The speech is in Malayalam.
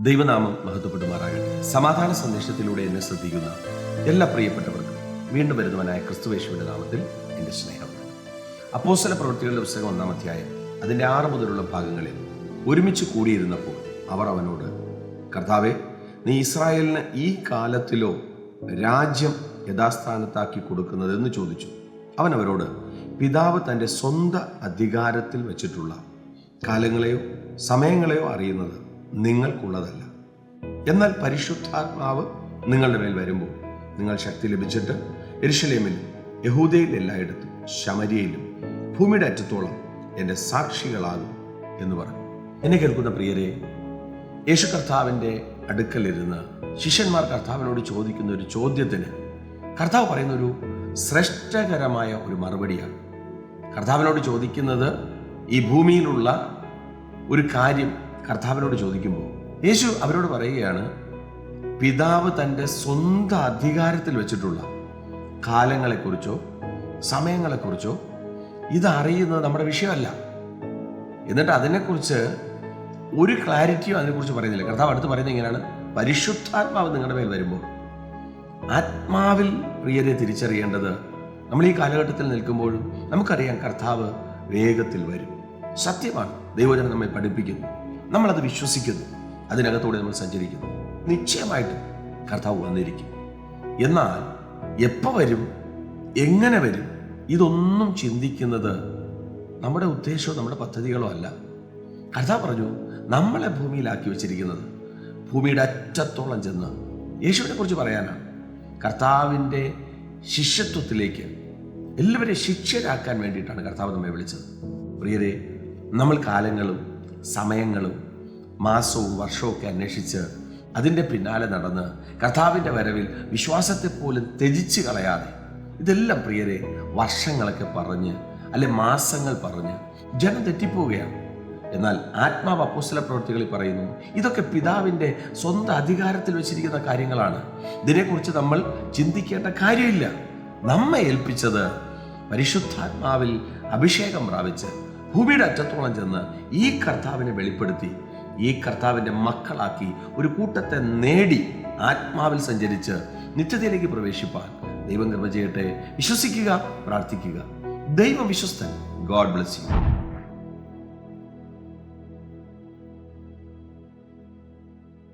ദൈവനാമം മഹത്വപ്പെടുമാറാകട്ടെ. സമാധാന സന്ദേശത്തിലൂടെ എന്നെ ശ്രദ്ധിക്കുന്ന എല്ലാ പ്രിയപ്പെട്ടവർക്കും വീണ്ടും വരുന്നവനായ ക്രിസ്തുവേശുവിന്റെ നാമത്തിൽ എന്റെ സ്നേഹം. അപ്പോസ്തല പ്രവൃത്തികളുടെ പുസ്തകം ഒന്നാം അധ്യായം അതിന്റെ ആറ് മുതലുള്ള ഭാഗങ്ങളിൽ ഒരുമിച്ച് കൂടിയിരുന്നപ്പോൾ അവർ അവനോട് കർത്താവെ നീ ഇസ്രായേലിന് ഈ കാലത്തിലോ രാജ്യം യഥാസ്ഥാനത്താക്കി കൊടുക്കുന്നതെന്ന് ചോദിച്ചു. അവൻ അവരോട് പിതാവ് തന്റെ സ്വന്തം അധികാരത്തിൽ വെച്ചിട്ടുള്ള കാലങ്ങളെയോ സമയങ്ങളെയോ അറിയുന്നത് നിങ്ങൾക്കുള്ളതല്ല. എന്നാൽ പരിശുദ്ധാത്മാവ് നിങ്ങളുടെ മേൽ വരുമ്പോൾ നിങ്ങൾ ശക്തി ലഭിച്ചിട്ട് എരിശലേമിലും യഹൂദയിൽ എല്ലായിടത്തും ശമരിയയിലും ഭൂമിയുടെ അറ്റത്തോളം എന്റെ സാക്ഷികളാകും എന്ന് പറഞ്ഞു. എന്നെ കേൾക്കുന്ന പ്രിയരെ യേശു കർത്താവിന്റെ അടുക്കലിരുന്ന് ശിഷ്യന്മാർ കർത്താവിനോട് ചോദിക്കുന്ന ഒരു ചോദ്യത്തിന് കർത്താവ് പറയുന്ന ഒരു ശ്രേഷ്ഠകരമായ ഒരു മറുപടിയാണ്. കർത്താവിനോട് ചോദിക്കുന്നത് ഈ ഭൂമിയിലുള്ള ഒരു കാര്യം കർത്താവിനോട് ചോദിക്കുമ്പോൾ യേശു അവരോട് പറയുകയാണ് പിതാവ് തന്റെ സ്വന്തം അധികാരത്തിൽ വെച്ചിട്ടുള്ള കാലങ്ങളെക്കുറിച്ചോ സമയങ്ങളെക്കുറിച്ചോ ഇതറിയുന്നത് നമ്മുടെ വിഷയമല്ല. എന്നിട്ട് അതിനെക്കുറിച്ച് ഒരു ക്ലാരിറ്റിയും അതിനെക്കുറിച്ച് പറയുന്നില്ല. കർത്താവ് അടുത്ത് പറയുന്നത് എങ്ങനെയാണ് പരിശുദ്ധാത്മാവ് നിങ്ങളുടെ മേൽ വരുമ്പോൾ ആത്മാവിൽ പ്രിയരെ തിരിച്ചറിയേണ്ടത് നമ്മൾ ഈ കാലഘട്ടത്തിൽ നിൽക്കുമ്പോഴും നമുക്കറിയാം കർത്താവ് വേഗത്തിൽ വരും. സത്യമാണ്. ദൈവജനം നമ്മെ പഠിപ്പിക്കുന്നു. നമ്മളത് വിശ്വസിക്കുന്നു. അതിനകത്തൂടെ നമ്മൾ സഞ്ചരിക്കുന്നു. നിശ്ചയമായിട്ടും കർത്താവ് വന്നിരിക്കും. എന്നാൽ എപ്പോൾ വരും? എങ്ങനെ വരും? ഇതൊന്നും ചിന്തിക്കുന്നത് നമ്മുടെ ഉദ്ദേശമോ നമ്മുടെ പദ്ധതികളോ അല്ല. കർത്താവ് പറഞ്ഞു നമ്മളെ ഭൂമിയിലാക്കി വെച്ചിരിക്കുന്നത് ഭൂമിയുടെ അറ്റത്തോളം ചെന്ന്. യേശുവിനെ കുറിച്ച് പറയാനാണ്. കർത്താവിന്റെ ശിഷ്യത്വത്തിലേക്ക് എല്ലാവരെയും ശിഷ്യരാക്കാൻ വേണ്ടിയിട്ടാണ് കർത്താവ് നമ്മെ വിളിച്ചത്. പ്രിയരെ നമ്മൾ കാലങ്ങളും സമയങ്ങളും മാസവും വർഷവും അന്വേഷിച്ച് അതിന്റെ പിന്നാലെ നടന്ന് കർത്താവിന്റെ വരവിൽ വിശ്വാസത്തെ പോലും ത്യജിച്ച് കളയാതെ ഇതെല്ലാം പ്രിയരെ വർഷങ്ങളൊക്കെ പറഞ്ഞ് അല്ലെ മാസങ്ങൾ പറഞ്ഞ് ജനം തെറ്റിപ്പോവുകയാണ്. എന്നാൽ ആത്മാവ് അപ്പോസ്തല പ്രവൃത്തികളിൽ പറയുന്നു ഇതൊക്കെ പിതാവിന്റെ സ്വന്തം അധികാരത്തിൽ വെച്ചിരിക്കുന്ന കാര്യങ്ങളാണ്. ഇതിനെക്കുറിച്ച് നമ്മൾ ചിന്തിക്കേണ്ട കാര്യമില്ല. നമ്മെ ഏൽപ്പിച്ചത് പരിശുദ്ധാത്മാവിൽ അഭിഷേകം പ്രാപിച്ച് ഭൂമിയുടെ അറ്റത്തോളം ചെന്ന് ഈ കർത്താവിനെ വെളിപ്പെടുത്തി ഈ കർത്താവിന്റെ മക്കളാക്കി ഒരു കൂട്ടത്തെ നേടി ആത്മാവിൽ സഞ്ചരിച്ച് നിത്യതയിലേക്ക് പ്രവേശിപ്പാൻ. ദൈവം കൃപ ചെയ്യട്ടെ. വിശ്വസിക്കുക പ്രാർത്ഥിക്കുക. ദൈവം വിശ്വസ്തൻ ഗോഡ് ബ്ലസ് യു.